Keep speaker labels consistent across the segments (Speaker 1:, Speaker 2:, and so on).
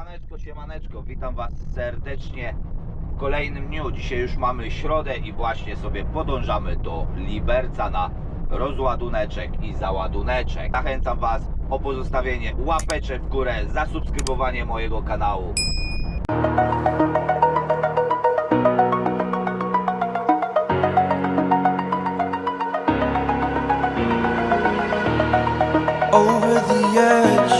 Speaker 1: Siemaneczko, siemaneczko, witam Was serdecznie w kolejnym dniu. Dzisiaj już mamy środę i właśnie sobie podążamy do Liberca na rozładuneczek i załaduneczek. Zachęcam Was o pozostawienie łapeczek w górę, zasubskrybowanie mojego kanału.
Speaker 2: over the edge.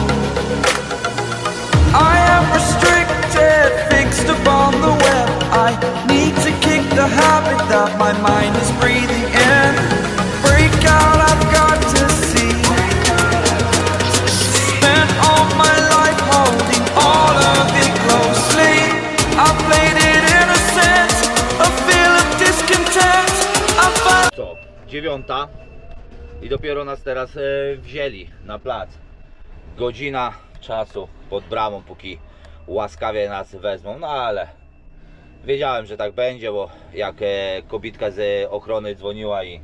Speaker 1: Dziewiąta i dopiero nas teraz e, wzięli na plac. Godzina czasu pod bramą, póki łaskawie nas wezmą, no ale wiedziałem, że tak będzie, bo jak e, kobitka z ochrony dzwoniła i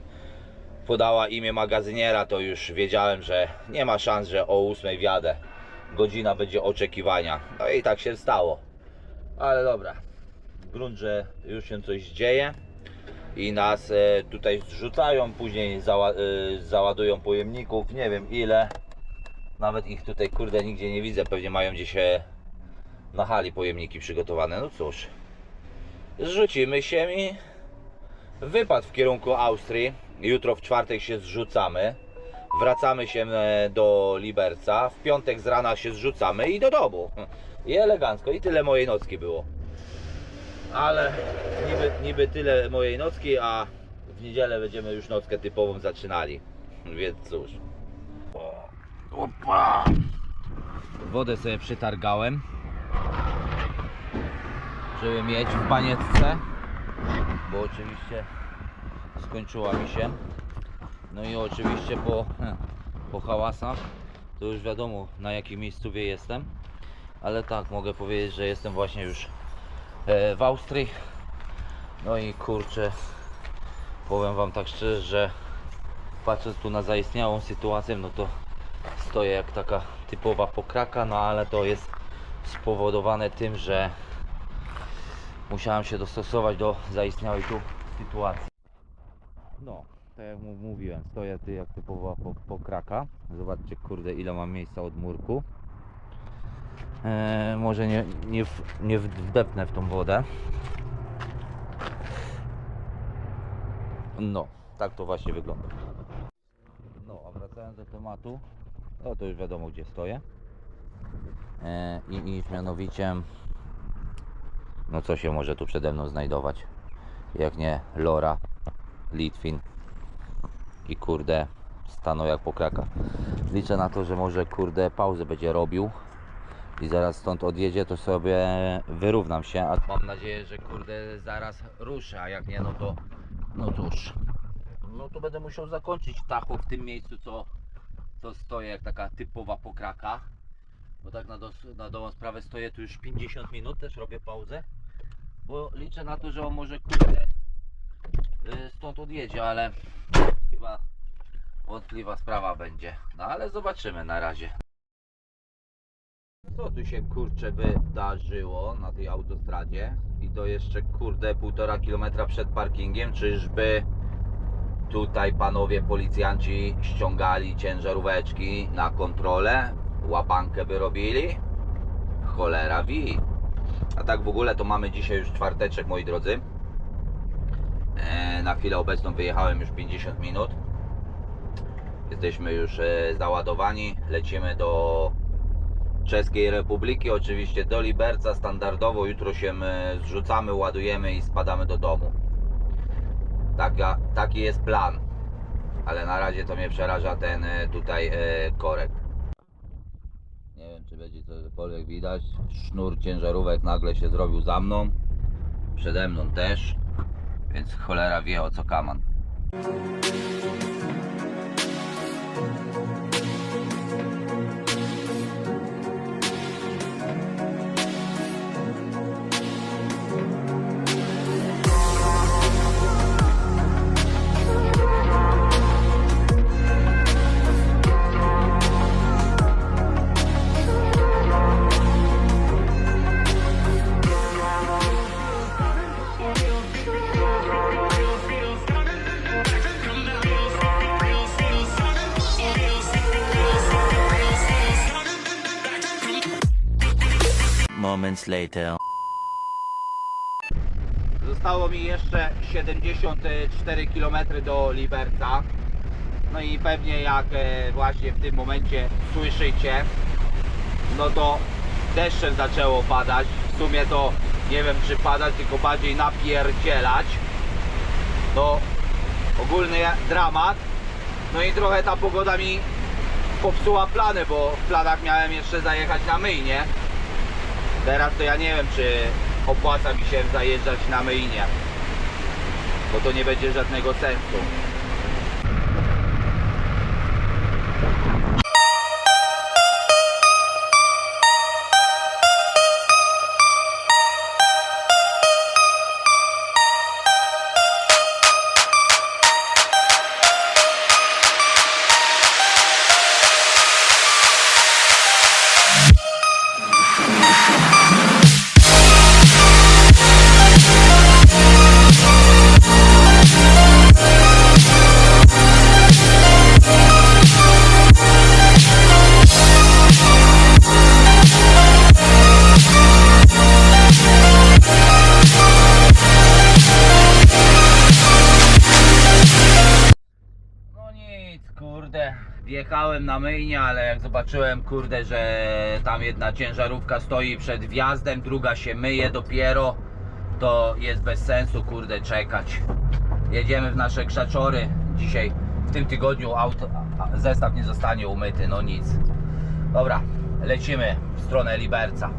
Speaker 1: podała imię magazyniera, to już wiedziałem, że nie ma szans, że o 8 wjadę. Godzina będzie oczekiwania. No i tak się stało. Ale dobra. Grunt, że już się coś dzieje i nas e, tutaj zrzucają, później zała, e, załadują pojemników, nie wiem ile. Nawet ich tutaj kurde nigdzie nie widzę, pewnie mają gdzieś e, na hali pojemniki przygotowane. No cóż, zrzucimy się i wypad w kierunku Austrii. Jutro w czwartek się zrzucamy. Wracamy się do Liberca. W piątek z rana się zrzucamy i do domu. I elegancko. I tyle mojej nocki było. Ale niby, niby tyle mojej nocki, a w niedzielę będziemy już nockę typową zaczynali. Więc cóż. Opa. Wodę sobie przytargałem, żeby mieć w banieczce, bo oczywiście skończyła mi się. No i oczywiście po, po hałasach to już wiadomo na jakim miejscu jestem. Ale tak, mogę powiedzieć, że jestem właśnie już w Austrii. No i kurczę, powiem Wam tak szczerze, że patrząc tu na zaistniałą sytuację, no to stoję jak taka typowa pokraka, no ale to jest spowodowane tym, że musiałem się dostosować do zaistniałej tu sytuacji. No, tak jak mówiłem, stoję ty jak typowa po- pokraka. Zobaczcie, kurde, ile mam miejsca od murku. E, może nie, nie, w, nie wdepnę w tą wodę. No, tak to właśnie wygląda. No, a wracając do tematu, no to już wiadomo gdzie stoję. E, i, I mianowicie, no co się może tu przede mną znajdować? Jak nie Lora, Litwin i kurde stanął jak pokraka. Liczę na to, że może kurde pauzę będzie robił i zaraz stąd odjedzie, to sobie wyrównam się. A mam nadzieję, że kurde zaraz ruszę, a jak nie, no to no cóż. No to będę musiał zakończyć tacho w tym miejscu, co, co stoję jak taka typowa pokraka. Bo tak na, dos, na dobrą sprawę stoję tu już 50 minut, też robię pauzę. Bo liczę na to, że on może kurde y, stąd odjedzie, ale chyba wątpliwa sprawa będzie. No ale zobaczymy na razie. Co tu się kurczę wydarzyło na tej autostradzie? I to jeszcze kurde półtora kilometra przed parkingiem. Czyżby tutaj panowie policjanci ściągali ciężaróweczki na kontrolę? Łapankę by robili? Cholera wi. A tak w ogóle to mamy dzisiaj już czwarteczek moi drodzy. E, Na chwilę obecną wyjechałem już 50 minut. Jesteśmy już e, załadowani. Lecimy do Czeskiej Republiki, oczywiście do Liberca standardowo. Jutro się e, zrzucamy, ładujemy i spadamy do domu. Taka, taki jest plan. Ale na razie to mnie przeraża ten e, tutaj e, korek. Nie wiem, czy będzie cokolwiek widać. Sznur ciężarówek nagle się zrobił za mną. Przede mną też. Więc cholera wie o co kaman.
Speaker 3: Moments later.
Speaker 1: Zostało mi jeszcze 74 km do Liberca. No i pewnie jak e, właśnie w tym momencie słyszycie, no to deszczem zaczęło padać. W sumie to nie wiem czy padać, tylko bardziej napierdzielać. To ogólny dramat. No i trochę ta pogoda mi popsuła plany, bo w planach miałem jeszcze zajechać na myjnie. Teraz to ja nie wiem, czy opłaca mi się zajeżdżać na myjnie, bo to nie będzie żadnego sensu. Wjechałem na myjnię, ale jak zobaczyłem, kurde, że tam jedna ciężarówka stoi przed wjazdem, druga się myje dopiero, to jest bez sensu, kurde, czekać. Jedziemy w nasze krzaczory. Dzisiaj, w tym tygodniu auto, zestaw nie zostanie umyty, no nic. Dobra, lecimy w stronę Liberca.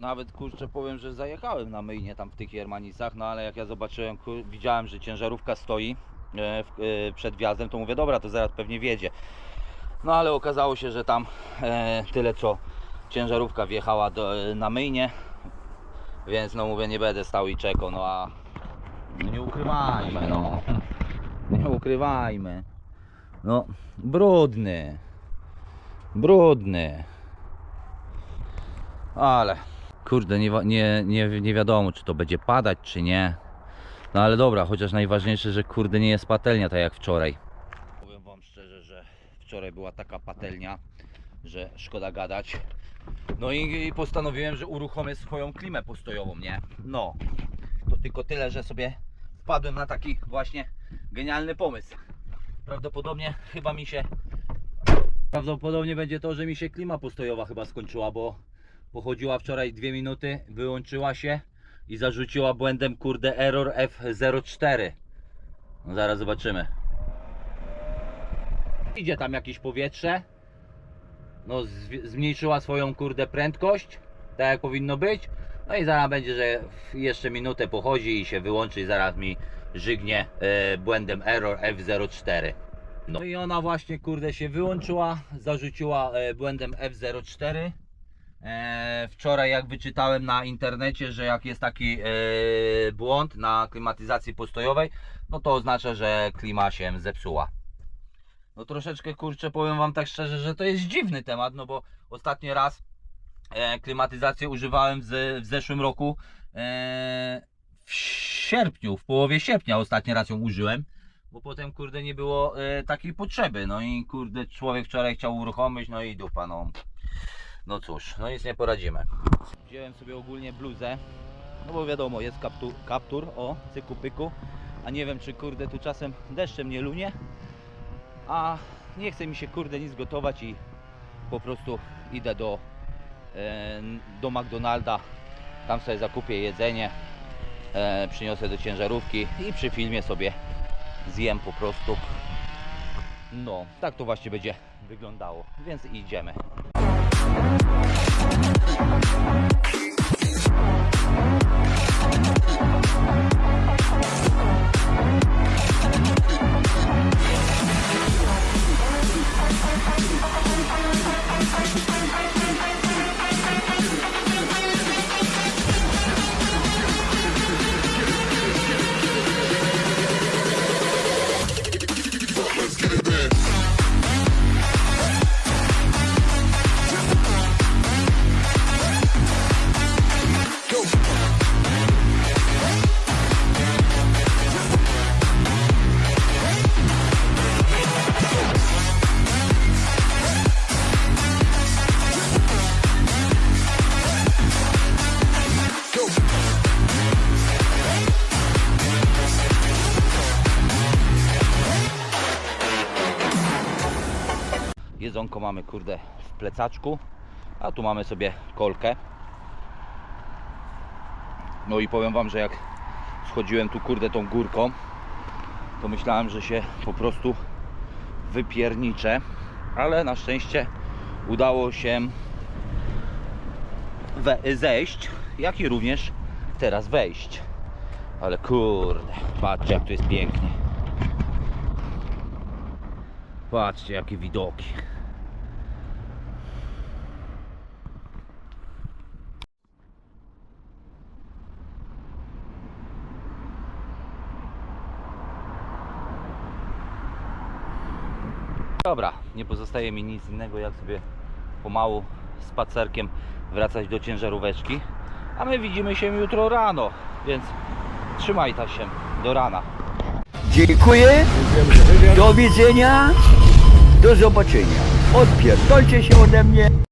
Speaker 1: Nawet kurczę powiem, że zajechałem na myjnie tam w tych Jermanicach, no ale jak ja zobaczyłem, widziałem, że ciężarówka stoi e, e, przed wjazdem, to mówię, dobra, to zaraz pewnie wjedzie. No ale okazało się, że tam e, tyle co ciężarówka wjechała do, e, na myjnie, więc no mówię, nie będę stał i czekał, no a nie ukrywajmy, no. Nie ukrywajmy. No, brudny. Brudny. Ale, kurde, nie, nie, nie, nie wiadomo, czy to będzie padać, czy nie. No ale dobra, chociaż najważniejsze, że kurde nie jest patelnia tak jak wczoraj. Powiem wam szczerze, że wczoraj była taka patelnia, że szkoda gadać. No i, postanowiłem, że uruchomię swoją klimę postojową, nie? No, to tylko tyle, że sobie wpadłem na taki właśnie genialny pomysł. Prawdopodobnie chyba mi się Prawdopodobnie będzie to, że mi się klima postojowa chyba skończyła, bo pochodziła wczoraj 2 minuty, wyłączyła się i zarzuciła błędem kurde error F04. No zaraz zobaczymy. Idzie tam jakieś powietrze. No zmniejszyła swoją kurde prędkość, tak jak powinno być. No i zaraz będzie, że jeszcze minutę pochodzi i się wyłączy i zaraz mi żygnie e, błędem error F04. No i ona właśnie kurde się wyłączyła, zarzuciła e, błędem F04. E, wczoraj jak wyczytałem na internecie, że jak jest taki błąd na klimatyzacji postojowej, no to oznacza, że klima się zepsuła. No troszeczkę kurczę powiem wam tak szczerze, że to jest dziwny temat, no bo ostatni raz e, klimatyzację używałem z, w zeszłym roku e, w sierpniu, w połowie sierpnia ostatni raz ją użyłem bo potem kurde nie było e, takiej potrzeby. No i kurde człowiek wczoraj chciał uruchomić, no i dupa, no. No cóż, no nic nie poradzimy. Wziąłem sobie ogólnie bluzę, no bo wiadomo, jest kaptur, kaptur o, cyku pyku, a nie wiem czy kurde tu czasem deszczem nie lunie, a nie chce mi się kurde nic gotować i po prostu idę do, e, do McDonalda, tam sobie zakupię jedzenie, e, przyniosę do ciężarówki i przy filmie sobie zjem po prostu. No, tak to właśnie będzie wyglądało, więc idziemy. Jedzonko mamy kurde w plecaczku, a tu mamy sobie kolkę. No i powiem Wam, że jak schodziłem tu kurde tą górką, to myślałem, że się po prostu wypierniczę, ale na szczęście udało się zejść, jak i również teraz wejść. Ale kurde, patrzcie jak tu jest pięknie. Patrzcie jakie widoki. Dobra, nie pozostaje mi nic innego jak sobie pomału spacerkiem wracać do ciężaróweczki. A my widzimy się jutro rano, więc trzymaj ta się do rana.
Speaker 3: Dziękuję. Do widzenia. Do zobaczenia. Odpierdolcie się ode mnie.